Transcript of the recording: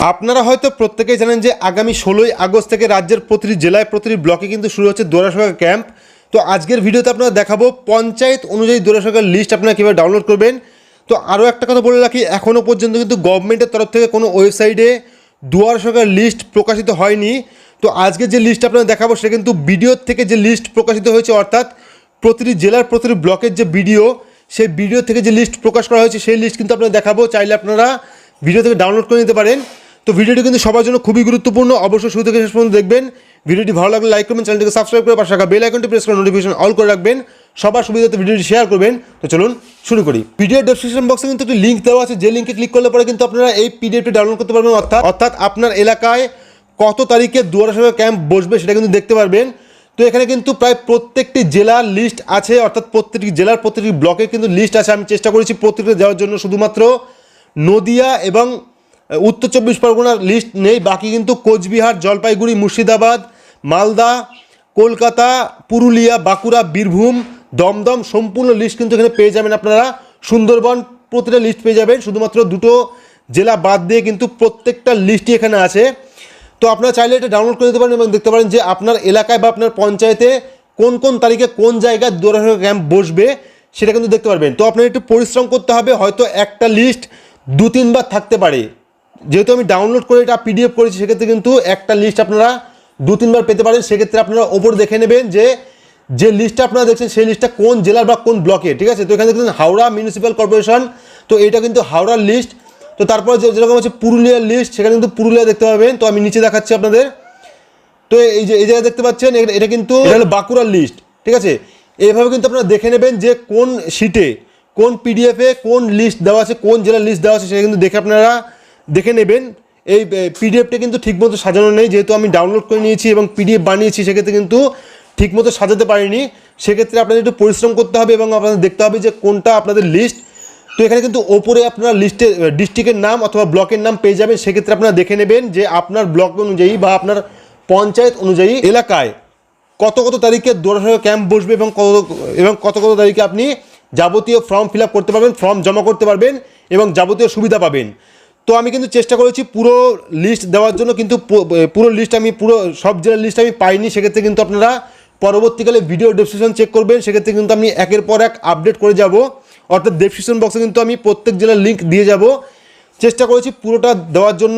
আপনারা হয়তো প্রত্যেকেই জানেন যে আগামী ষোলোই আগস্ট থেকে রাজ্যের প্রতিটি জেলায় প্রতিটি ব্লকে কিন্তু শুরু হচ্ছে দোরাসভা ক্যাম্প। তো আজকের ভিডিওতে আপনারা দেখাবো পঞ্চায়েত অনুযায়ী দোরাসভার লিস্ট আপনারা কীভাবে ডাউনলোড করবেন। তো আরও একটা কথা বলে রাখি এখনও পর্যন্ত কিন্তু গভর্নমেন্টের তরফ থেকে কোনো ওয়েবসাইটে দুয়ার সরকার লিস্ট প্রকাশিত হয়নি। তো আজকে যে লিস্ট আপনারা দেখাবো সেটা কিন্তু ভিডিওর থেকে যে লিস্ট প্রকাশিত হয়েছে, অর্থাৎ প্রতিটি জেলার প্রতিটি ব্লকের যে ভিডিও সেই ভিডিও থেকে যে লিস্ট প্রকাশ করা হয়েছে, সেই লিস্ট কিন্তু আপনারা দেখাবো। চাইলে আপনারা ভিডিও থেকে ডাউনলোড করে নিতে পারেন। তো ভিডিওটি কিন্তু সবার জন্য খুবই গুরুত্বপূর্ণ। অবশ্যই শুরু থেকে শেষ পর্যন্ত দেখবেন। ভিডিওটি ভালো লাগলে লাইক করবেন চ্যানেলটিকে সাবস্ক্রাইব করে পাশে রাখা বেল আইকনটি প্রেস করে নোটিফিকেশন অল করে রাখবেন। সবার সুবিধাতে ভিডিওটি শেয়ার করবেন। তো চলুন শুরু করি। পিডিএফ ডেসক্রিপশন বক্সে কিন্তু একটি লিঙ্ক দেওয়া আছে। যে লিঙ্কে ক্লিক করলে পরে কিন্তু আপনারা এই পিডিএফটি ডাউনলোড করতে পারবেন। অর্থাৎ অর্থাৎ আপনার এলাকায় কত তারিখে দুয়ারা ক্যাম্প বসবে সেটা কিন্তু দেখতে পারবেন। তো এখানে কিন্তু প্রায় প্রত্যেকটি জেলার লিস্ট আছে। অর্থাৎ প্রত্যেকটি জেলার প্রত্যেকটি ব্লকে কিন্তু লিস্ট আছে। আমি চেষ্টা করেছি প্রত্যেকটা দেওয়ার জন্য। শুধুমাত্র নদিয়া এবং উত্তর চব্বিশ পরগনার লিস্ট নেই, বাকি কিন্তু কোচবিহার, জলপাইগুড়ি, মুর্শিদাবাদ, মালদা, কলকাতা, পুরুলিয়া, বাঁকুড়া, বীরভূম, দমদম, সম্পূর্ণ লিস্ট কিন্তু এখানে পেয়ে যাবেন আপনারা। সুন্দরবন প্রতিটা লিস্ট পেয়ে যাবেন, শুধুমাত্র দুটো জেলা বাদ দিয়ে কিন্তু প্রত্যেকটা লিস্টই এখানে আছে। তো আপনারা চাইলে এটা ডাউনলোড করে দিতে পারেন এবং দেখতে পারেন যে আপনার এলাকায় বা আপনার পঞ্চায়েতে কোন কোন তারিখে কোন জায়গায় দৌড়ানো ক্যাম্প বসবে, সেটা কিন্তু দেখতে পারবেন। তো আপনার একটু পরিশ্রম করতে হবে, হয়তো একটা লিস্ট দু তিনবার থাকতে পারে। যেহেতু আমি ডাউনলোড করে এটা পিডিএফ করেছি, সেক্ষেত্রে কিন্তু একটা লিস্ট আপনারা দু, তিনবার পেতে পারেন। সেক্ষেত্রে আপনারা ওপর দেখে নেবেন যে যে লিস্টটা আপনারা দেখছেন, সেই লিস্টটা কোন জেলার বা কোন ব্লকে ঠিক আছে? তো এখানে দেখছেন হাওড়া মিউনিসিপ্যাল কর্পোরেশন তো এটা কিন্তু হাওড়ার লিস্ট তো তারপরে যেরকম হচ্ছে পুরুলিয়ার লিস্ট সেখানে কিন্তু পুরুলিয়া দেখতে পাবেন। তো আমি নিচে দেখাচ্ছি আপনাদের। তো এই যে, এই জায়গায় দেখতে পাচ্ছেন এটা- কিন্তু হলো বাঁকুড়ার লিস্ট ঠিক আছে? এইভাবে কিন্তু আপনারা দেখে নেবেন যে কোন শিটে কোন পিডিএফে কোন লিস্ট দেওয়া আছে, কোন জেলার লিস্ট দেওয়া আছে, সেটা কিন্তু দেখে আপনারা দেখে নেবেন। এই পিডিএফটা কিন্তু ঠিকমতো সাজানো নেই, যেহেতু আমি ডাউনলোড করে নিয়েছি এবং পিডিএফ বানিয়েছি, সেক্ষেত্রে কিন্তু ঠিকমতো সাজাতে পারিনি। সেক্ষেত্রে আপনাদের একটু পরিশ্রম করতে হবে এবং আপনাদের দেখতে হবে যে কোনটা আপনাদের লিস্ট তো এখানে কিন্তু ওপরে আপনারা লিস্টে ডিস্ট্রিক্টের নাম অথবা ব্লকের নাম পেয়ে যাবেন। সেক্ষেত্রে আপনারা দেখে নেবেন যে আপনার ব্লক অনুযায়ী বা আপনার পঞ্চায়েত অনুযায়ী এলাকায় কত কত তারিখে দৌড়াশোড়া ক্যাম্প বসবে এবং কত এবং কত কত তারিখে আপনি যাবতীয় ফর্ম ফিল করতে পারবেন ফর্ম জমা করতে পারবেন এবং যাবতীয় সুবিধা পাবেন। তো আমি কিন্তু চেষ্টা করেছি পুরো লিস্ট দেওয়ার জন্য, কিন্তু পুরো লিস্ট আমি, পুরো সব জেলার লিস্ট আমি পাইনি। সেক্ষেত্রে কিন্তু আপনারা পরবর্তীকালে ভিডিও ডেসক্রিপশন চেক করবেন। সেক্ষেত্রে কিন্তু আমি একের পর এক আপডেট করে যাব। অর্থাৎ ডেসক্রিপশন বক্সে কিন্তু আমি প্রত্যেক জেলার লিঙ্ক দিয়ে যাব। চেষ্টা করেছি পুরোটা দেওয়ার জন্য।